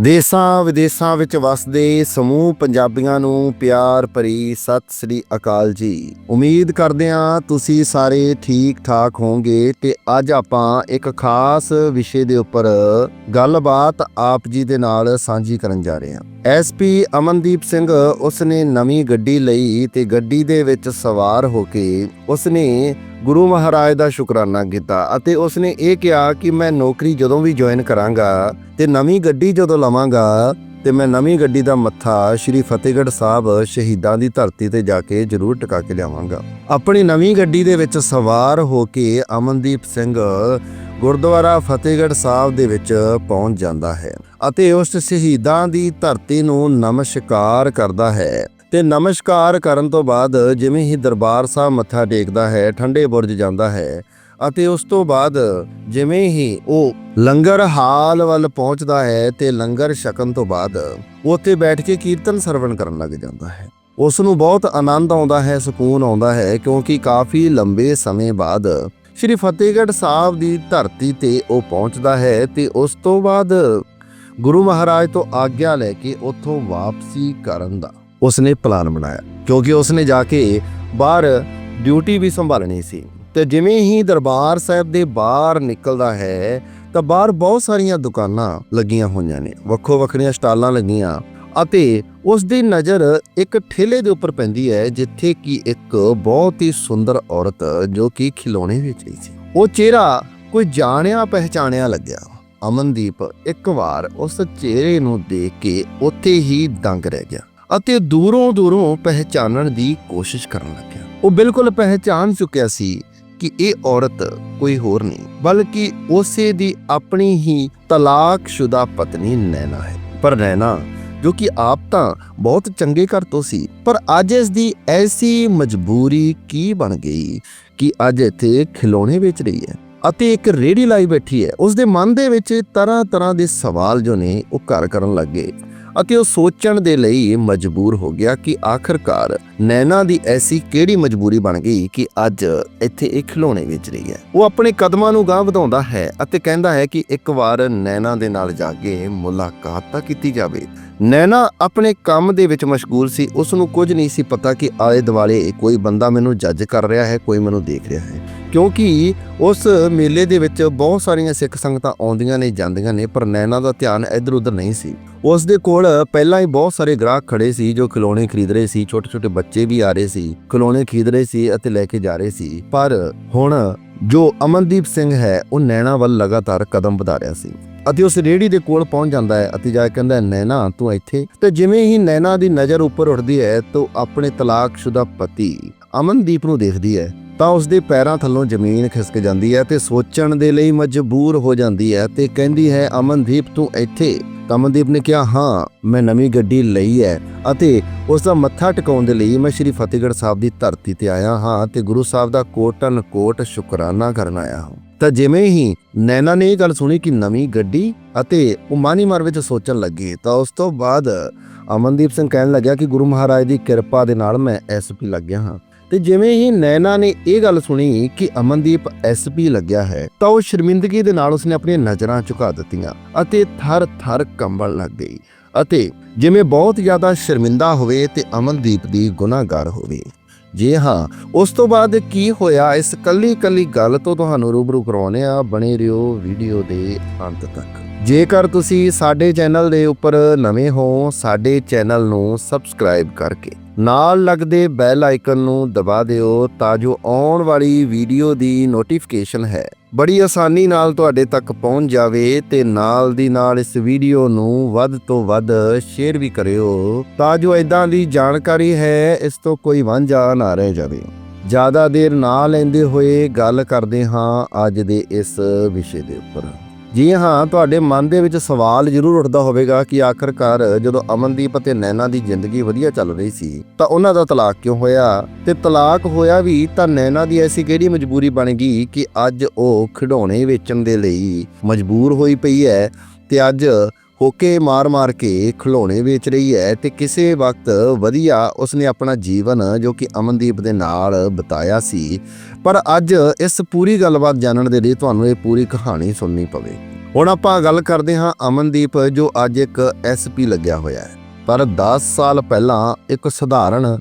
ਦੇਸਾਂ ਵਿਦੇਸਾਂ ਵਿੱਚ ਵਸਦੇ ਸਮੂਹ ਪੰਜਾਬੀਆਂ ਨੂੰ ਪਿਆਰ ਭਰੀ ਸਤਿ ਸ੍ਰੀ ਅਕਾਲ ਜੀ। ਉਮੀਦ ਕਰਦੇ ਹਾਂ ਤੁਸੀਂ ਸਾਰੇ ਠੀਕ ਠਾਕ ਹੋਵੋਗੇ ਤੇ ਅੱਜ ਆਪਾਂ ਇੱਕ ਖਾਸ ਵਿਸ਼ੇ ਦੇ ਉੱਪਰ ਗੱਲਬਾਤ ਆਪ ਜੀ ਦੇ ਨਾਲ ਸਾਂਝੀ ਕਰਨ ਜਾ ਰਹੇ ਹਾਂ। ਐਸਪੀ ਅਮਨਦੀਪ ਸਿੰਘ ਉਸਨੇ ਨਵੀਂ ਗੱਡੀ ਲਈ ਤੇ ਗੱਡੀ ਦੇ ਵਿੱਚ ਸਵਾਰ ਹੋ ਕੇ ਉਸਨੇ ਗੁਰੂ ਮਹਾਰਾਜ ਦਾ ਸ਼ੁਕਰਾਨਾ ਕੀਤਾ ਅਤੇ ਉਸਨੇ ਇਹ ਕਿਹਾ ਕਿ ਮੈਂ ਨੌਕਰੀ ਜਦੋਂ ਵੀ ਜੁਆਇਨ ਕਰਾਂਗਾ ਤੇ ਨਵੀਂ ਗੱਡੀ ਜਦੋਂ ਲਵਾਂਗਾ ਤੇ ਮੈਂ ਨਵੀਂ ਗੱਡੀ ਦਾ ਮੱਥਾ ਸ੍ਰੀ ਫਤਿਹਗੜ੍ਹ ਸਾਹਿਬ ਸ਼ਹੀਦਾਂ ਦੀ ਧਰਤੀ ਤੇ ਜਾ ਕੇ ਜ਼ਰੂਰ ਟਿਕਾ ਕੇ ਲਿਆਵਾਂਗਾ। ਆਪਣੀ ਨਵੀਂ ਗੱਡੀ ਦੇ ਵਿੱਚ ਸਵਾਰ ਹੋ ਕੇ ਅਮਨਦੀਪ ਸਿੰਘ ਗੁਰਦੁਆਰਾ ਫਤਿਹਗੜ੍ਹ ਸਾਹਿਬ ਦੇ ਵਿੱਚ ਪਹੁੰਚ ਜਾਂਦਾ ਹੈ ਅਤੇ ਉਸ ਸ਼ਹੀਦਾਂ ਦੀ ਧਰਤੀ ਨੂੰ ਨਮਸਕਾਰ ਕਰਦਾ ਹੈ। ਤੇ ਨਮਸਕਾਰ ਕਰਨ ਤੋਂ ਬਾਅਦ ਜਿਵੇਂ ਹੀ ਦਰਬਾਰ ਸਾਹਿਬ ਮੱਥਾ ਟੇਕਦਾ ਹੈ, ਠੰਡੇ ਬੁਰਜ ਜਾਂਦਾ ਹੈ ਅਤੇ ਉਸ ਤੋਂ ਬਾਅਦ ਜਿਵੇਂ ਹੀ ਉਹ ਲੰਗਰ ਹਾਲ ਵੱਲ ਪਹੁੰਚਦਾ ਹੈ ਤੇ ਲੰਗਰ ਛਕਣ ਤੋਂ ਬਾਅਦ ਉੱਥੇ ਬੈਠ ਕੇ ਕੀਰਤਨ ਸਰਵਣ ਕਰਨ ਲੱਗ ਜਾਂਦਾ ਹੈ। ਉਸ ਨੂੰ ਬਹੁਤ ਆਨੰਦ ਆਉਂਦਾ ਹੈ, ਸਕੂਨ ਆਉਂਦਾ ਹੈ ਕਿਉਂਕਿ ਕਾਫੀ ਲੰਬੇ ਸਮੇਂ ਬਾਅਦ ਸ੍ਰੀ ਫਤਿਹਗੜ੍ਹ ਸਾਹਿਬ ਦੀ ਧਰਤੀ ਤੇ ਉਹ ਪਹੁੰਚਦਾ ਹੈ ਤੇ ਉਸ ਤੋਂ ਬਾਅਦ ਗੁਰੂ ਮਹਾਰਾਜ ਤੋਂ ਆਗਿਆ ਲੈ ਕੇ ਉੱਥੋਂ ਵਾਪਸੀ ਕਰਨ ਦਾ ਉਸਨੇ ਪਲਾਨ ਬਣਾਇਆ, ਕਿਉਂਕਿ ਉਸਨੇ ਜਾ ਕੇ ਬਾਹਰ ਡਿਊਟੀ ਵੀ ਸੰਭਾਲਣੀ ਸੀ। ਤੇ ਜਿਵੇਂ ਹੀ ਦਰਬਾਰ ਸਾਹਿਬ ਦੇ ਬਾਹਰ ਨਿਕਲਦਾ ਹੈ, ਤਾਂ ਬਾਹਰ ਬਹੁਤ ਸਾਰੀਆਂ ਦੁਕਾਨਾਂ ਲੱਗੀਆਂ ਹੋਈਆਂ ਨੇ, ਵੱਖੋ ਵੱਖਰੀਆਂ ਸਟਾਲਾਂ ਲੱਗੀਆਂ, ਅਤੇ ਉਸ ਦੀ ਨਜ਼ਰ ਇੱਕ ਠੇਲੇ ਦੇ ਉੱਪਰ ਪੈਂਦੀ ਹੈ, ਜਿੱਥੇ ਕਿ ਇੱਕ ਬਹੁਤ ਹੀ ਸੁੰਦਰ ਔਰਤ ਜੋ ਕਿ ਖਿਲੌਣੇ ਵੇਚ ਰਹੀ ਸੀ। ਉਹ ਚਿਹਰਾ ਕੋਈ ਜਾਣਿਆ ਪਹਿਚਾਣਿਆ ਲੱਗਿਆ। ਅਮਨਦੀਪ ਇੱਕ ਵਾਰ ਉਸ ਚਿਹਰੇ ਨੂੰ ਦੇਖ ਕੇ ਉੱਥੇ ਹੀ ਦੰਗ ਰਹਿ ਗਿਆ। ਅਤੇ ਦੂਰੋਂ ਦੂਰੋਂ ਪਹਿਚਾਨਣ ਦੀ ਕੋਸ਼ਿਸ਼ ਕਰਨ ਲੱਗਿਆ। ਉਹ ਬਿਲਕੁਲ ਪਹਿਚਾਨ ਚੁੱਕਿਆ ਸੀ ਕਿ ਇਹ ਔਰਤ ਕੋਈ ਹੋਰ ਨਹੀਂ, ਬਲਕਿ ਉਸੇ ਦੀ ਆਪਣੀ ਹੀ ਤਲਾਕਸ਼ੁਦਾ ਪਤਨੀ ਨੈਣਾ ਹੈ। ਪਰ ਨੈਣਾ ਜੋ ਕਿ ਆਪ ਤਾਂ ਬਹੁਤ ਚੰਗੇ ਘਰ ਤੋਂ ਸੀ, ਪਰ ਅੱਜ ਇਸ ਦੀ ਐਸੀ ਮਜਬੂਰੀ ਕੀ ਬਣ ਗਈ ਕਿ ਅੱਜ ਇੱਥੇ ਖਿਲੌਣੇ ਵੇਚ ਰਹੀ ਹੈ ਅਤੇ ਇੱਕ ਰੇੜੀ ਲਾਈ ਬੈਠੀ ਹੈ। ਉਸ ਦੇ ਮਨ ਦੇ ਵਿੱਚ ਤਰ੍ਹਾਂ ਤਰ੍ਹਾਂ ਦੇ ਸਵਾਲ ਜੋ ਨੇ ਉਹ ਘਰ ਕਰਨ ਲੱਗੇ। ਅਤੇ ਉਹ ਸੋਚਣ ਦੇ ਲਈ ਮਜਬੂਰ ਹੋ ਗਿਆ ਕਿ ਆਖਰਕਾਰ ਨੈਣਾ ਦੀ ਐਸੀ ਕਿਹੜੀ ਮਜਬੂਰੀ ਬਣ ਗਈ ਕਿ ਅੱਜ ਇੱਥੇ ਇਹ ਖਿਲੋਣੇ ਵੇਚ ਰਹੀ ਹੈ। ਉਹ ਆਪਣੇ ਕਦਮਾਂ ਨੂੰ ਗਾਂਹ ਵਧਾਉਂਦਾ ਹੈ ਅਤੇ ਕਹਿੰਦਾ ਹੈ ਕਿ ਇੱਕ ਵਾਰ ਨੈਣਾ ਦੇ ਨਾਲ ਜਾ ਕੇ ਮੁਲਾਕਾਤ ਤਾਂ ਕੀਤੀ ਜਾਵੇ। ਨੈਣਾ ਆਪਣੇ ਕੰਮ ਦੇ ਵਿੱਚ ਮਸ਼ਗੂਲ ਸੀ ਉਸ ਨੂੰ ਕੁਝ ਨਹੀਂ ਸੀ ਪਤਾ ਕਿ ਆਲੇ ਦੁਆਲੇ ਕੋਈ ਬੰਦਾ ਮੈਨੂੰ ਜੱਜ ਕਰ ਰਿਹਾ ਹੈ, ਕੋਈ ਮੈਨੂੰ ਦੇਖ ਰਿਹਾ ਹੈ। ਕਿਉਂਕਿ ਉਸ ਮੇਲੇ ਦੇ ਵਿੱਚ ਬਹੁਤ ਸਾਰੀਆਂ ਸਿੱਖ ਸੰਗਤਾਂ ਆਉਂਦੀਆਂ ਨੇ, ਜਾਂਦੀਆਂ ਨੇ, ਪਰ ਨੈਣਾ ਦਾ ਧਿਆਨ ਇੱਧਰ ਉੱਧਰ ਨਹੀਂ ਸੀ। ਉਸ ਦੇ ਕੋਲ ਪਹਿਲਾਂ ਹੀ ਬਹੁਤ ਸਾਰੇ ਗ੍ਰਾਹਕ ਖੜੇ ਸੀ, ਜੋ ਖਿਡੌਣੇ ਖਰੀਦ ਰਹੇ ਸੀ ਛੋਟੇ ਛੋਟੇ ਬੱਚੇ ਵੀ ਆ ਰਹੇ ਸੀ ਖਿਡੌਣੇ ਖਰੀਦ ਰਹੇ ਸੀ ਅਤੇ ਲੈ ਕੇ ਜਾ ਰਹੇ ਸੀ। ਪਰ ਹੁਣ ਜੋ ਅਮਨਦੀਪ ਸਿੰਘ ਹੈ, ਉਹ ਨੈਣਾ ਵੱਲ ਲਗਾਤਾਰ ਕਦਮ ਵਧਾ ਰਿਹਾ ਸੀ। ਅਤੇ ਉਸ ਰੇੜੀ ਦੇ ਕੋਲ ਪਹੁੰਚ ਜਾਂਦਾ ਹੈ ਅਤੇ ਜਾ ਕੇ ਕਹਿੰਦਾ, ਨੈਣਾ, ਤੂੰ ਇੱਥੇ? ਤੇ ਜਿਵੇਂ ਹੀ ਨੈਣਾ ਦੀ ਨਜ਼ਰ ਉੱਪਰ ਉੱਠਦੀ ਹੈ ਤਾਂ ਆਪਣੇ ਤਲਾਕਸ਼ੁਦਾ ਪਤੀ ਅਮਨਦੀਪ ਨੂੰ ਦੇਖਦੀ ਹੈ। ਤਾਂ ਉਸ ਦੇ ਪੈਰਾਂ ਥੱਲੋਂ ਜ਼ਮੀਨ ਖਿਸਕ ਜਾਂਦੀ ਹੈ ਤੇ ਸੋਚਣ ਦੇ ਲਈ ਮਜਬੂਰ ਹੋ ਜਾਂਦੀ ਹੈ ਤੇ ਕਹਿੰਦੀ ਹੈ, ਅਮਨਦੀਪ, ਤੂੰ ਇੱਥੇ? ਤਾਂ ਅਮਨਦੀਪ ਨੇ ਕਿਹਾ, ਹਾਂ, ਮੈਂ ਨਵੀਂ ਗੱਡੀ ਲਈ ਹੈ ਅਤੇ ਉਸ ਦਾ ਮੱਥਾ ਟਿਕਾਉਣ ਦੇ ਲਈ ਮੈਂ ਸ਼੍ਰੀ ਫਤਿਹਗੜ੍ਹ ਸਾਹਿਬ ਦੀ ਧਰਤੀ ਤੇ ਆਇਆ ਹਾਂ ਤੇ ਗੁਰੂ ਸਾਹਿਬ ਦਾ ਕੋਟਨ ਕੋਟ ਸ਼ੁਕਰਾਨਾ ਕਰਨ ਆਇਆ ਹਾਂ। ਤਾਂ ਜਿਵੇਂ ਹੀ ਨੈਨਾ ਨੇ ਇਹ ਗੱਲ ਸੁਣੀ ਕਿ ਨਵੀਂ ਗੱਡੀ ਅਤੇ ਉਹ ਮਾਨੀਮਾਰ ਵਿੱਚ ਸੋਚਣ ਲੱਗੀ, ਤਾਂ ਉਸ ਤੋਂ ਬਾਅਦ ਅਮਨਦੀਪ ਸਿੰਘ ਕਹਿਣ ਲੱਗਿਆ ਕਿ ਗੁਰੂ ਮਹਾਰਾਜ ਦੀ ਕਿਰਪਾ ਦੇ ਨਾਲ ਮੈਂ ਐਸਪੀ ਲੱਗਿਆ ਹਾਂ। ਤੇ ਜਿਵੇਂ ਹੀ ਨੈਨਾ ਨੇ ਇਹ ਗੱਲ ਸੁਣੀ ਕਿ ਅਮਨਦੀਪ ਐਸਪੀ ਲੱਗਿਆ ਹੈ, ਤਾਂ ਉਹ ਸ਼ਰਮਿੰਦਗੀ ਦੇ ਨਾਲ ਉਸਨੇ ਆਪਣੀਆਂ ਨਜ਼ਰਾਂ ਝੁਕਾ ਦਿੱਤੀਆਂ ਅਤੇ ਥਰ ਥਰ ਕੰਬਣ ਲੱਗ ਗਈ ਅਤੇ ਜਿਵੇਂ ਬਹੁਤ ਜ਼ਿਆਦਾ ਸ਼ਰਮਿੰਦਾ ਹੋਵੇ ਤੇ ਅਮਨਦੀਪ ਦੀ ਗੁਨਾਹਗਾਰ ਹੋਵੇ। ਜੀ ਹਾਂ, ਉਸ ਤੋਂ ਬਾਅਦ ਕੀ ਹੋਇਆ? ਇਸ ਕੱਲੀ ਕੱਲੀ ਗੱਲ ਤੋਂ ਤੁਹਾਨੂੰ ਰੂਬਰੂ ਕਰਵਾਉਨੇ ਆ ਬਣੇ ਰਹੋ ਵੀਡੀਓ ਦੇ ਅੰਤ ਤੱਕ। ਜੇਕਰ ਤੁਸੀਂ ਸਾਡੇ ਚੈਨਲ ਦੇ ਉੱਪਰ ਨਵੇਂ ਹੋ, ਸਾਡੇ ਚੈਨਲ ਨੂੰ ਸਬਸਕ੍ਰਾਈਬ ਕਰਕੇ ਨਾਲ ਲੱਗਦੇ ਬੈਲ ਆਈਕਨ ਨੂੰ ਦਬਾ ਦਿਓ ਤਾਂ ਜੋ ਆਉਣ ਵਾਲੀ ਵੀਡੀਓ ਦੀ ਨੋਟੀਫਿਕੇਸ਼ਨ ਹੈ। ਬੜੀ ਆਸਾਨੀ ਨਾਲ ਤੁਹਾਡੇ ਤੱਕ ਪਹੁੰਚ ਜਾਵੇ ਤੇ ਨਾਲ ਦੀ ਨਾਲ ਇਸ ਵੀਡੀਓ ਨੂੰ ਵੱਧ ਤੋਂ ਵੱਧ ਸ਼ੇਅਰ ਵੀ ਕਰਿਓ ਤਾਂ ਜੋ ਇਦਾਂ ਦੀ ਜਾਣਕਾਰੀ ਹੈ, ਇਸ ਤੋਂ ਕੋਈ ਵਾਂਝਾ ਨਾ ਰਹਿ ਜਾਵੇ। ਜ਼ਿਆਦਾ ਦੇਰ ਨਾ ਲੈਂਦੇ ਹੋਏ ਗੱਲ ਕਰਦੇ ਹਾਂ ਅੱਜ ਦੇ ਇਸ ਵਿਸ਼ੇ ਦੇ ਉੱਪਰ। ਜੀ ਹਾਂ, ਤੁਹਾਡੇ ਮਨ ਦੇ ਵਿੱਚ ਸਵਾਲ ਜ਼ਰੂਰ ਉੱਠਦਾ ਹੋਵੇਗਾ ਕਿ ਆਖਰਕਾਰ ਜਦੋਂ ਅਮਨਦੀਪ ਅਤੇ ਨੈਣਾ ਦੀ ਜ਼ਿੰਦਗੀ ਵਧੀਆ ਚੱਲ ਰਹੀ ਸੀ, ਤਾਂ ਉਹਨਾਂ ਦਾ ਤਲਾਕ ਕਿਉਂ ਹੋਇਆ? ਤੇ ਤਲਾਕ ਹੋਇਆ ਵੀ ਤਾਂ ਨੈਣਾ ਦੀ ਐਸੀ ਕਿਹੜੀ ਮਜਬੂਰੀ ਬਣ ਗਈ ਕਿ ਅੱਜ ਉਹ ਖਿਡੌਣੇ ਵੇਚਣ ਦੇ ਲਈ ਮਜਬੂਰ ਹੋਈ ਪਈ ਹੈ ਤੇ ਅੱਜ ਹੋਕੇ ਮਾਰ-ਮਾਰ ਕੇ ਖਿਡੌਣੇ ਵੇਚ ਰਹੀ ਹੈ ਤੇ ਕਿਸੇ ਵਕਤ ਵਧੀਆ ਉਸਨੇ ਆਪਣਾ ਜੀਵਨ ਜੋ ਕਿ ਅਮਨਦੀਪ ਦੇ ਨਾਲ ਬਿਤਾਇਆ ਸੀ। ਪਰ ਅੱਜ ਇਸ ਪੂਰੀ ਗੱਲਬਾਤ ਜਾਣਨ ਦੇ ਲਈ ਤੁਹਾਨੂੰ ਇਹ ਪੂਰੀ ਕਹਾਣੀ ਸੁਣਨੀ ਪਵੇ। ਹੁਣ ਆਪਾਂ ਗੱਲ ਕਰਦੇ ਹਾਂ ਅਮਨਦੀਪ ਜੋ ਅੱਜ ਇੱਕ ਐਸਪੀ ਲੱਗਿਆ ਹੋਇਆ ਹੈ। ਪਰ 10 ਸਾਲ ਪਹਿਲਾਂ ਇੱਕ ਸਧਾਰਨ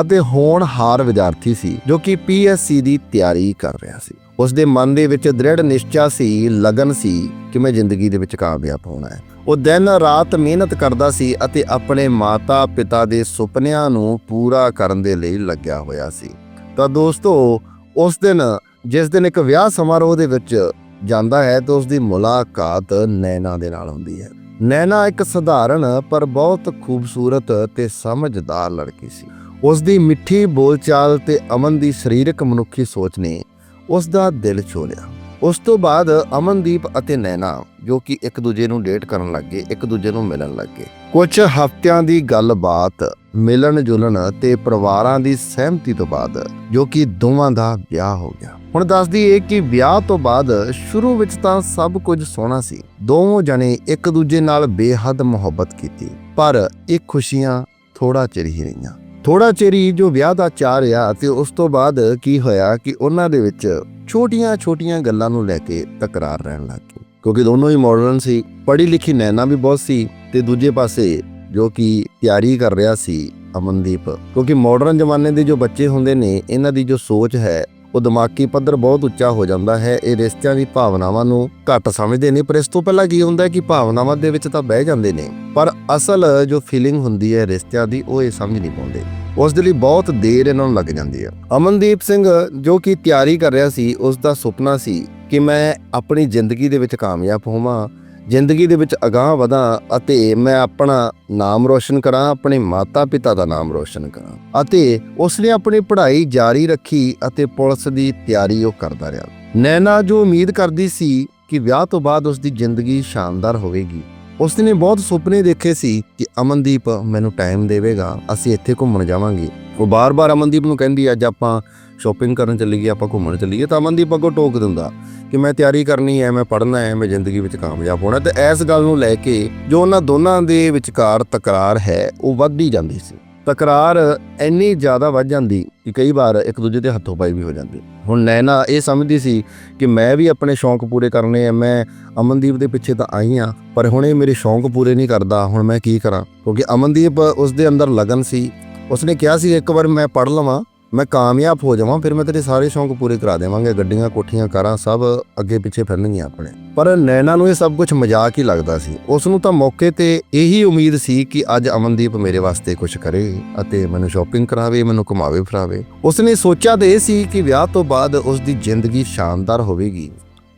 ਅਤੇ ਹੋਣਹਾਰ ਵਿਦਿਆਰਥੀ ਸੀ ਜੋ ਕਿ ਪੀਐਸਸੀ ਦੀ ਤਿਆਰੀ ਕਰ ਰਿਹਾ ਸੀ। ਉਸ ਦੇ ਮਨ ਦੇ ਵਿੱਚ ਦ੍ਰਿੜ ਨਿਸ਼ਚਾ ਸੀ, ਲਗਨ ਸੀ ਕਿ ਮੈਂ ਜ਼ਿੰਦਗੀ ਦੇ ਵਿੱਚ ਕਾਮਯਾਬ ਹੋਣਾ ਹੈ। ਉਹ ਦਿਨ ਰਾਤ ਮਿਹਨਤ ਕਰਦਾ ਸੀ ਅਤੇ ਆਪਣੇ ਮਾਤਾ ਪਿਤਾ ਦੇ ਸੁਪਨਿਆਂ ਨੂੰ ਪੂਰਾ ਕਰਨ ਦੇ ਲਈ ਲੱਗਿਆ ਹੋਇਆ ਸੀ। ਤਾਂ ਦੋਸਤੋ, ਉਸ ਦਿਨ, ਜਿਸ ਦਿਨ ਇੱਕ ਵਿਆਹ ਸਮਾਰੋਹ ਦੇ ਵਿੱਚ ਜਾਂਦਾ ਹੈ ਤਾਂ ਉਸ ਦੀ ਮੁਲਾਕਾਤ ਨੈਣਾ ਦੇ ਨਾਲ ਹੁੰਦੀ ਹੈ। ਨੈਣਾ ਇੱਕ ਸਧਾਰਨ ਪਰ ਬਹੁਤ ਖੂਬਸੂਰਤ ਤੇ ਸਮਝਦਾਰ ਲੜਕੀ ਸੀ। ਉਸ ਦੀ ਮਿੱਠੀ ਬੋਲਚਾਲ ਤੇ ਅਮਨ ਦੀ ਸਰੀਰਕ ਮਨੁੱਖੀ ਸੋਚ ਨੇ ਉਸ ਦਾ ਦਿਲ ਛੋ ਲਿਆ ਉਸ ਤੋਂ ਬਾਅਦ ਅਮਨਦੀਪ ਅਤੇ ਨੈਣਾ ਜੋ ਕਿ ਇੱਕ ਦੂਜੇ ਨੂੰ ਡੇਟ ਕਰਨ ਲੱਗੇ, ਇੱਕ ਦੂਜੇ ਨੂੰ ਮਿਲਣ ਲੱਗੇ। ਕੁਝ ਹਫ਼ਤਿਆਂ ਦੀ ਗੱਲਬਾਤ, ਮਿਲਣ ਜੁਲਣ ਤੇ ਪਰਿਵਾਰਾਂ ਦੀ ਸਹਿਮਤੀ ਤੋਂ ਬਾਅਦ, ਜੋ ਕਿ ਦੋਵਾਂ ਦਾ ਵਿਆਹ ਹੋ ਗਿਆ। ਹੁਣ ਦੱਸਦੀ ਏ ਕਿ ਵਿਆਹ ਤੋਂ ਬਾਅਦ ਸ਼ੁਰੂ ਵਿੱਚ ਤਾਂ ਸਭ ਕੁਝ ਸੋਹਣਾ ਸੀ। ਦੋਵੇਂ ਜਣੇ ਇੱਕ ਦੂਜੇ ਨਾਲ ਬੇਹੱਦ ਮੁਹੱਬਤ ਕੀਤੀ, ਪਰ ਇਹ ਖੁਸ਼ੀਆਂ ਥੋੜਾ ਚਿਰ ਹੀ ਰਹੀਆਂ। ਥੋੜਾ ਚਿਰ ਹੀ ਜੋ ਵਿਆਹ ਦਾ ਚਾਅ ਰਿਹਾ ਤੇ ਉਸ ਤੋਂ ਬਾਅਦ ਕੀ ਹੋਇਆ ਕਿ ਉਹਨਾਂ ਦੇ ਵਿੱਚ ਛੋਟੀਆਂ-ਛੋਟੀਆਂ ਗੱਲਾਂ ਨੂੰ ਲੈ ਕੇ ਤਕਰਾਰ ਰਹਿਣ ਲੱਗ ਗਈ। ਕਿਉਂਕਿ ਦੋਨੋਂ ਹੀ ਮਾਡਰਨ ਸੀ ਪੜ੍ਹੀ ਲਿਖੀ ਨੈਣਾ ਵੀ ਬਹੁਤ ਸੀ ਤੇ ਦੂਜੇ ਪਾਸੇ ਜੋ ਕਿ ਤਿਆਰੀ ਕਰ ਰਿਹਾ ਸੀ ਅਮਨਦੀਪ। ਕਿਉਂਕਿ ਮਾਡਰਨ ਜ਼ਮਾਨੇ ਦੇ ਜੋ ਬੱਚੇ ਹੁੰਦੇ ਨੇ, ਇਹਨਾਂ ਦੀ ਜੋ ਸੋਚ ਹੈ ਉਹ ਦਿਮਾਗੀ ਪੱਧਰ ਬਹੁਤ ਉੱਚਾ ਹੋ ਜਾਂਦਾ ਹੈ। ਇਹ ਰਿਸ਼ਤਿਆਂ ਦੀ ਭਾਵਨਾਵਾਂ ਨੂੰ ਘੱਟ ਸਮਝਦੇ ਨੇ, ਪਰ ਇਸ ਤੋਂ ਪਹਿਲਾਂ ਕੀ ਹੁੰਦਾ ਹੈ ਕਿ ਭਾਵਨਾਵਾਂ ਦੇ ਵਿੱਚ ਤਾਂ ਬਹਿ ਜਾਂਦੇ ਨੇ, ਪਰ ਅਸਲ ਜੋ ਫੀਲਿੰਗ ਹੁੰਦੀ ਹੈ ਰਿਸ਼ਤਿਆਂ ਦੀ, ਉਹ ਇਹ ਸਮਝ ਨਹੀਂ ਪਾਉਂਦੇ। ਉਸ ਦੇ ਲਈ ਬਹੁਤ ਦੇਰ ਇਹਨਾਂ ਨੂੰ ਲੱਗ ਜਾਂਦੀ ਹੈ। ਅਮਨਦੀਪ ਸਿੰਘ ਜੋ ਕਿ ਤਿਆਰੀ ਕਰ ਰਿਹਾ ਸੀ ਉਸ ਦਾ ਸੁਪਨਾ ਸੀ ਕਿ ਮੈਂ ਆਪਣੀ ਜ਼ਿੰਦਗੀ ਦੇ ਵਿੱਚ ਕਾਮਯਾਬ ਹੋਵਾਂ। ਜ਼ਿੰਦਗੀ ਦੇ ਵਿੱਚ ਅਗਾਹ ਵਧਾਂ ਅਤੇ ਮੈਂ ਆਪਣਾ ਨਾਮ ਰੋਸ਼ਨ ਕਰਾਂ, ਆਪਣੇ ਮਾਤਾ-ਪਿਤਾ ਦਾ ਨਾਮ ਰੋਸ਼ਨ ਕਰਾਂ ਅਤੇ ਉਸਨੇ ਆਪਣੀ ਪੜ੍ਹਾਈ ਜਾਰੀ ਰੱਖੀ ਅਤੇ ਪੁਲਿਸ ਦੀ ਤਿਆਰੀ ਉਹ ਕਰਦਾ ਰਿਹਾ। ਨੈਣਾ ਜੋ ਉਮੀਦ ਕਰਦੀ ਸੀ ਕਿ ਵਿਆਹ ਤੋਂ ਬਾਅਦ ਉਸ ਦੀ ਜ਼ਿੰਦਗੀ ਸ਼ਾਨਦਾਰ ਹੋਵੇਗੀ ਉਸ ਨੇ ਬਹੁਤ ਸੁਪਨੇ ਦੇਖੇ ਸੀ ਕਿ ਅਮਨਦੀਪ ਮੈਨੂੰ ਟਾਈਮ ਦੇਵੇਗਾ, ਅਸੀਂ ਇੱਥੇ ਘੁੰਮਣ ਜਾਵਾਂਗੇ। ਉਹ ਬਾਰ-ਬਾਰ ਅਮਨਦੀਪ ਨੂੰ ਕਹਿੰਦੀ, ਅੱਜ ਆਪਾਂ ਸ਼ਾਪਿੰਗ ਕਰਨ ਚੱਲੀਏ, ਆਪਾਂ ਘੁੰਮਣ ਚੱਲੀਏ। ਤਾਂ ਅਮਨਦੀਪ ਅੱਗੋਂ ਟੋਕ ਦਿੰਦਾ ਕਿ ਮੈਂ ਤਿਆਰੀ ਕਰਨੀ ਹੈ, ਮੈਂ ਪੜ੍ਹਨਾ ਹੈ, ਮੈਂ ਜ਼ਿੰਦਗੀ ਵਿੱਚ ਕਾਮਯਾਬ ਹੋਣਾ ਤੇ ਇਸ ਗੱਲ ਨੂੰ ਲੈ ਕੇ ਜੋ ਉਹਨਾਂ ਦੋਨਾਂ ਦੇ ਵਿਚਕਾਰ ਤਕਰਾਰ ਹੈ, ਉਹ ਵੱਧਦੀ ਜਾਂਦੀ ਸੀ। ਤਕਰਾਰ ਇੰਨੀ ਜ਼ਿਆਦਾ ਵੱਧ ਜਾਂਦੀ ਕਿ ਕਈ ਵਾਰ ਇੱਕ ਦੂਜੇ ਦੇ ਹੱਥੋਂ ਪਾਈ ਵੀ ਹੋ ਜਾਂਦੀ। ਹੁਣ ਨੈਣਾ ਇਹ ਸਮਝਦੀ ਸੀ ਕਿ ਮੈਂ ਵੀ ਆਪਣੇ ਸ਼ੌਂਕ ਪੂਰੇ ਕਰਨੇ ਆ, ਮੈਂ ਅਮਨਦੀਪ ਦੇ ਪਿੱਛੇ ਤਾਂ ਆਈ ਆ ਪਰ ਹੁਣ ਇਹ ਮੇਰੇ ਸ਼ੌਂਕ ਪੂਰੇ ਨਹੀਂ ਕਰਦਾ, ਹੁਣ ਮੈਂ ਕੀ ਕਰਾਂ? ਕਿਉਂਕਿ ਅਮਨਦੀਪ ਉਸ ਦੇ ਅੰਦਰ ਲਗਨ ਸੀ, ਉਸਨੇ ਕਿਹਾ ਸੀ ਇੱਕ ਵਾਰ ਮੈਂ ਪੜ ਲਵਾਂ ਮੈਂ ਕਾਮਯਾਬ ਹੋ ਜਾਵਾਂ, ਫਿਰ ਮੈਂ ਤੇਰੇ ਸਾਰੇ ਸ਼ੌਂਕ ਪੂਰੇ ਕਰਾ ਦੇਵਾਂਗੇ। ਗੱਡੀਆਂ, ਕੋਠੀਆਂ, ਕਾਰਾਂ ਸਭ ਅੱਗੇ ਪਿੱਛੇ ਫਿਰਨਗੀਆਂ ਆਪਣੇ। ਪਰ ਨੈਣਾ ਨੂੰ ਇਹ ਸਭ ਕੁਝ ਮਜ਼ਾਕ ਹੀ ਲੱਗਦਾ ਸੀ। ਉਸ ਨੂੰ ਤਾਂ ਮੌਕੇ ਤੇ ਇਹੀ ਉਮੀਦ ਸੀ ਕਿ ਅੱਜ ਅਮਨਦੀਪ ਮੇਰੇ ਵਾਸਤੇ ਕੁਝ ਕਰੇ ਅਤੇ ਮੈਨੂੰ ਸ਼ਾਪਿੰਗ ਕਰਾਵੇ, ਮੈਨੂੰ ਘੁਮਾਵੇ, ਫਿਰਾਵੇ। ਉਸਨੇ ਸੋਚਿਆ ਤਾਂ ਇਹ ਸੀ ਕਿ ਵਿਆਹ ਤੋਂ ਬਾਅਦ ਉਸ ਦੀ ਜ਼ਿੰਦਗੀ ਸ਼ਾਨਦਾਰ ਹੋਵੇਗੀ।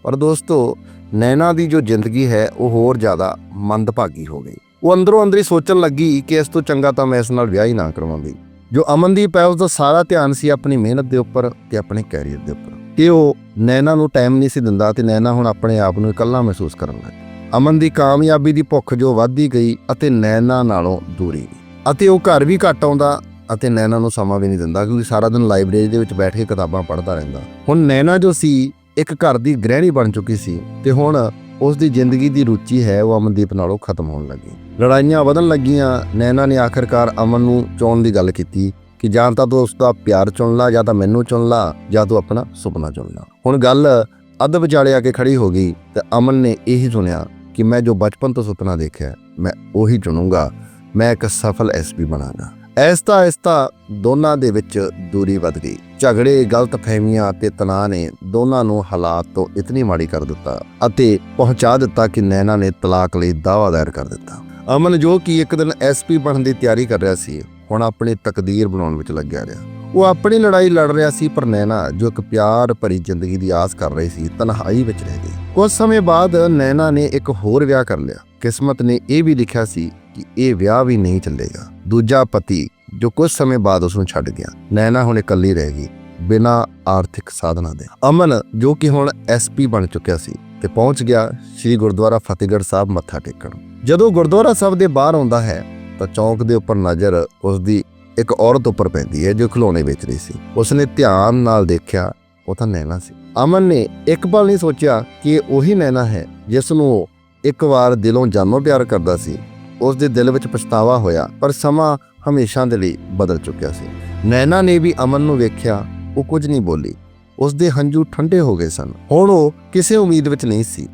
ਪਰ ਦੋਸਤੋ, ਨੈਣਾ ਦੀ ਜੋ ਜ਼ਿੰਦਗੀ ਹੈ, ਉਹ ਹੋਰ ਜ਼ਿਆਦਾ ਮੰਦਭਾਗੀ ਹੋ ਗਈ। ਉਹ ਅੰਦਰੋਂ ਅੰਦਰੀ ਸੋਚਣ ਲੱਗੀ ਕਿ ਇਸ ਤੋਂ ਚੰਗਾ ਤਾਂ ਮੈਂ ਇਸ ਨਾਲ ਵਿਆਹ ਹੀ ਨਾ ਕਰਵਾਉਂਦੀ। ਜੋ ਅਮਨਦੀਪ ਹੈ ਉਸ ਦਾ ਸਾਰਾ ਧਿਆਨ ਸੀ ਆਪਣੀ ਮਿਹਨਤ ਦੇ ਉੱਪਰ ਤੇ ਆਪਣੇ ਕੈਰੀਅਰ ਦੇ ਉੱਪਰ। ਕਿ ਉਹ ਨੈਨਾ ਨੂੰ ਟਾਈਮ ਨਹੀਂ ਸੀ ਦਿੰਦਾ ਤੇ ਨੈਨਾ ਹੁਣ ਆਪਣੇ ਆਪ ਨੂੰ ਇਕੱਲਾ ਮਹਿਸੂਸ ਕਰਨ ਲੱਗ ਅਮਨ ਦੀ ਕਾਮਯਾਬੀ ਦੀ ਭੁੱਖ ਜੋ ਵੱਧਦੀ ਗਈ ਅਤੇ ਨੈਨਾ ਨਾਲੋਂ ਦੂਰੀ ਗਈ ਅਤੇ ਉਹ ਘਰ ਵੀ ਘੱਟ ਆਉਂਦਾ ਅਤੇ ਨੈਨਾ ਨੂੰ ਸਮਾਂ ਵੀ ਨਹੀਂ ਦਿੰਦਾ ਕਿਉਂਕਿ ਸਾਰਾ ਦਿਨ ਲਾਇਬ੍ਰੇਰੀ ਦੇ ਵਿੱਚ ਬੈਠ ਕੇ ਕਿਤਾਬਾਂ ਪੜ੍ਹਦਾ ਰਹਿੰਦਾ। ਹੁਣ ਨੈਨਾ ਜੋ ਸੀ, ਇੱਕ ਘਰ ਦੀ ਗ੍ਰਹਿਣੀ ਬਣ ਚੁੱਕੀ ਸੀ ਤੇ ਹੁਣ ਉਸ ਦੀ ਜ਼ਿੰਦਗੀ ਦੀ ਰੁਚੀ ਹੈ, ਉਹ ਅਮਨਦੀਪ ਨਾਲੋਂ ਖਤਮ ਹੋਣ ਲੱਗੀ। ਲੜਾਈਆਂ ਵਧਣ ਲੱਗੀਆਂ ਨੈਣਾ ਨੇ ਆਖਰਕਾਰ ਅਮਨ ਨੂੰ ਚੁਣਨ ਦੀ ਗੱਲ ਕੀਤੀ ਕਿ ਜਾਂ ਤਾਂ ਤੂੰ ਉਸ ਦਾ ਪਿਆਰ ਚੁਣ ਲਾ, ਜਾਂ ਤਾਂ ਮੈਨੂੰ ਚੁਣ ਲਾ, ਜਾਂ ਤੂੰ ਆਪਣਾ ਸੁਪਨਾ ਚੁਣ ਲਾ। ਹੁਣ ਗੱਲ ਅੱਧ ਵਿਚਾਲੇ ਆ ਕੇ ਖੜੀ ਹੋ ਗਈ ਤੇ ਅਮਨ ਨੇ ਇਹੀ ਸੁਣਿਆ ਕਿ ਮੈਂ ਜੋ ਬਚਪਨ ਤੋਂ ਸੁਪਨਾ ਦੇਖਿਆ, ਮੈਂ ਉਹੀ ਚੁਣੂੰਗਾ। ਮੈਂ ਇੱਕ ਸਫਲ ਐਸਪੀ ਬਣਾਂਗਾ। ਐਸਤਾ ਐਸਤਾ ਦੋਨਾਂ ਦੇ ਵਿੱਚ ਦੂਰੀ ਵੱਧ ਗਈ। ਝਗੜੇ ਗਲਤ ਫਹਿਮੀਆਂ ਤੇ ਤਣਾਅ ਨੇ ਦੋਨਾਂ ਨੂੰ ਹਾਲਾਤ ਤੋਂ ਇਤਨੀ ਮਾੜੀ ਕਰ ਦਿੱਤਾ ਅਤੇ ਪਹੁੰਚਾ ਦਿੱਤਾ ਕਿ ਨੈਣਾ ਨੇ ਤਲਾਕ ਲਈ ਦਾਅਵਾ ਦਾਇਰ ਕਰ ਦਿੱਤਾ। ਅਮਨ ਜੋ ਕਿ ਇੱਕ ਦਿਨ ਐਸਪੀ ਬਣਨ ਦੀ ਤਿਆਰੀ ਕਰ ਰਿਹਾ ਸੀ, ਹੁਣ ਆਪਣੀ ਤਕਦੀਰ ਬਣਾਉਣ ਵਿੱਚ ਲੱਗਿਆ ਰਿਹਾ। ਉਹ ਆਪਣੀ ਲੜਾਈ ਲੜ ਰਿਹਾ ਸੀ ਪਰ ਨੈਣਾ ਜੋ ਇੱਕ ਪਿਆਰ ਭਰੀ ਜ਼ਿੰਦਗੀ ਦੀ ਆਸ ਕਰ ਰਹੀ ਸੀ, ਤਨਹਾਈ ਵਿੱਚ ਰਹਿ ਗਈ। ਕੁਝ ਸਮੇਂ ਬਾਅਦ ਨੈਣਾ ਨੇ ਇੱਕ ਹੋਰ ਵਿਆਹ ਕਰ ਲਿਆ। ਕਿਸਮਤ ਨੇ ਇਹ ਵੀ ਲਿਖਿਆ ਸੀ ਕਿ ਇਹ ਵਿਆਹ ਵੀ ਨਹੀਂ ਚੱਲੇਗਾ। ਦੂਜਾ ਪਤੀ, ਜੋ ਕੁਝ ਸਮੇਂ ਬਾਅਦ ਉਸ ਨੂੰ ਛੱਡ ਗਿਆ। ਨੈਣਾ ਹੁਣ ਇਕੱਲੀ ਰਹਿ ਗਈ, ਬਿਨਾਂ ਆਰਥਿਕ ਸਾਧਨਾ ਦੇ। ਅਮਨ, ਜੋ ਕਿ ਹੁਣ ਐਸਪੀ ਬਣ ਚੁੱਕਿਆ ਸੀ ਤੇ ਪਹੁੰਚ ਗਿਆ ਸ੍ਰੀ ਗੁਰਦੁਆਰਾ ਫਤਿਹਗੜ੍ਹ ਸਾਹਿਬ ਮੱਥਾ ਟੇਕਣ। ਜਦੋਂ ਗੁਰਦੁਆਰਾ ਸਾਹਿਬ ਦੇ ਬਾਹਰ ਆਉਂਦਾ ਹੈ, ਤਾਂ ਚੌਂਕ ਦੇ ਉੱਪਰ ਨਜ਼ਰ ਉਸ ਦੀ ਇੱਕ ਔਰਤ ਉੱਪਰ ਪੈਂਦੀ ਹੈ ਜੋ ਖਿਲੌਣੇ ਵੇਚ ਰਹੀ ਸੀ। ਉਸਨੇ ਧਿਆਨ ਨਾਲ ਦੇਖਿਆ, ਉਹ ਤਾਂ ਨੈਣਾ ਸੀ। ਅਮਨ ਨੇ ਇੱਕ ਪਲ ਨਹੀਂ ਸੋਚਿਆ ਕਿ ਇਹ ਉਹੀ ਨੈਣਾ ਹੈ ਜਿਸ ਨੂੰ ਇੱਕ ਵਾਰ ਦਿਲੋਂ ਜਾਨੋਂ ਪਿਆਰ ਕਰਦਾ ਸੀ। ਉਸ ਦੇ ਦਿਲ ਵਿੱਚ ਪਛਤਾਵਾ ਹੋਇਆ, ਪਰ ਸਮਾਂ ਹਮੇਸ਼ਾ ਦੇ ਲਈ ਬਦਲ ਚੁੱਕਿਆ ਸੀ। ਨੈਣਾ ਨੇ ਵੀ ਅਮਨ ਨੂੰ ਵੇਖਿਆ, ਉਹ ਕੁਝ ਨਹੀਂ ਬੋਲੀ। ਉਸ ਦੇ ਹੰਝੂ ਠੰਡੇ ਹੋ ਗਏ ਸਨ। ਹੁਣ ਉਹ ਕਿਸੇ ਉਮੀਦ ਵਿੱਚ ਨਹੀਂ ਸੀ।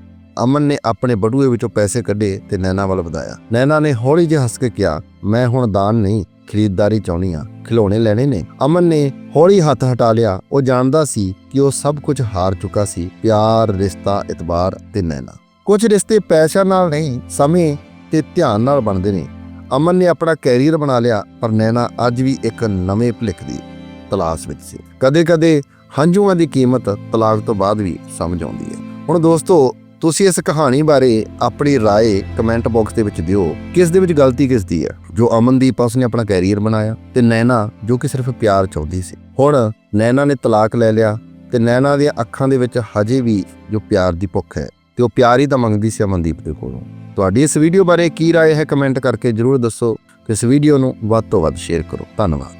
ਅਮਨ ਨੇ ਆਪਣੇ ਬਟੂਏ ਵਿੱਚੋਂ ਪੈਸੇ ਕੱਢੇ ਤੇ ਨੈਣਾ ਵੱਲ ਵਧਾਇਆ। ਨੈਣਾ ਨੇ ਹੌਲੀ ਜਿਹੀ ਹੱਸ ਕੇ ਕਿਹਾ, ਮੈਂ ਹੁਣ ਦਾਨ ਨਹੀਂ, ਖਰੀਦਦਾਰੀ ਚਾਹੁੰਦੀ ਆ ਖਿਡੌਣੇ ਲੈਣੇ ਨੇ। ਅਮਨ ਨੇ ਹੌਲੀ ਹੱਥ ਹਟਾ ਲਿਆ। ਉਹ ਜਾਣਦਾ ਸੀ ਕਿ ਉਹ ਸਭ ਕੁਝ ਹਾਰ ਚੁੱਕਾ ਸੀ। ਪਿਆਰ, ਰਿਸ਼ਤਾ, ਇਤਬਾਰ ਤੇ ਨੈਣਾ ਕੁਝ ਰਿਸ਼ਤੇ ਪੈਸਿਆਂ ਨਾਲ ਨਹੀਂ, ਸਮੇਂ ਤੇ ਧਿਆਨ ਨਾਲ ਬਣਦੇ ਨੇ। ਅਮਨ ਨੇ ਆਪਣਾ ਕੈਰੀਅਰ ਬਣਾ ਲਿਆ, ਪਰ ਨੈਣਾ ਅੱਜ ਵੀ ਇੱਕ ਨਵੇਂ ਭਲਿਖ ਦੀ ਤਲਾਸ਼ ਵਿੱਚ ਸੀ। ਕਦੇ-ਕਦੇ ਹੰਝੂਆਂ ਦੀ ਕੀਮਤ ਤਲਾਕ ਤੋਂ ਬਾਅਦ ਵੀ ਸਮਝ ਆਉਂਦੀ ਹੈ ਹੁਣ ਦੋਸਤੋ ਤੁਸੀਂ ਇਸ ਕਹਾਣੀ ਬਾਰੇ ਆਪਣੀ رائے ਕਮੈਂਟ ਬਾਕਸ ਦੇ ਵਿੱਚ ਦਿਓ ਕਿਸ ਦੇ ਵਿੱਚ ਗਲਤੀ ਕਿਸ ਦੀ ਹੈ ਜੋ ਅਮਨਦੀਪ ਆ ਉਸਨੇ ਆਪਣਾ ਕੈਰੀਅਰ ਬਣਾਇਆ ਤੇ ਨੈਣਾ ਜੋ ਕਿ ਸਿਰਫ ਪਿਆਰ ਚਾਹੁੰਦੀ ਸੀ ਹੁਣ ਨੈਣਾ ਨੇ ਤਲਾਕ ਲੈ ਲਿਆ ਤੇ ਨੈਣਾ ਦੀਆਂ ਅੱਖਾਂ ਦੇ ਵਿੱਚ ਹਜੇ ਵੀ ਜੋ ਪਿਆਰ ਦੀ ਭੁੱਖ ਹੈ ਤੇ ਉਹ ਪਿਆਰ ਹੀ ਤਾਂ ਮੰਗਦੀ ਸੀ ਅਮਨਦੀਪ ਦੇ ਕੋਲੋਂ ਤੁਹਾਡੀ ਇਸ ਵੀਡੀਓ ਬਾਰੇ ਕੀ رائے ਹੈ ਕਮੈਂਟ ਕਰਕੇ ਜਰੂਰ ਦੱਸੋ ਕਿ ਇਸ ਵੀਡੀਓ ਨੂੰ ਵੱਧ ਤੋਂ ਵੱਧ ਸ਼ੇਅਰ ਕਰੋ ਧੰਨਵਾਦ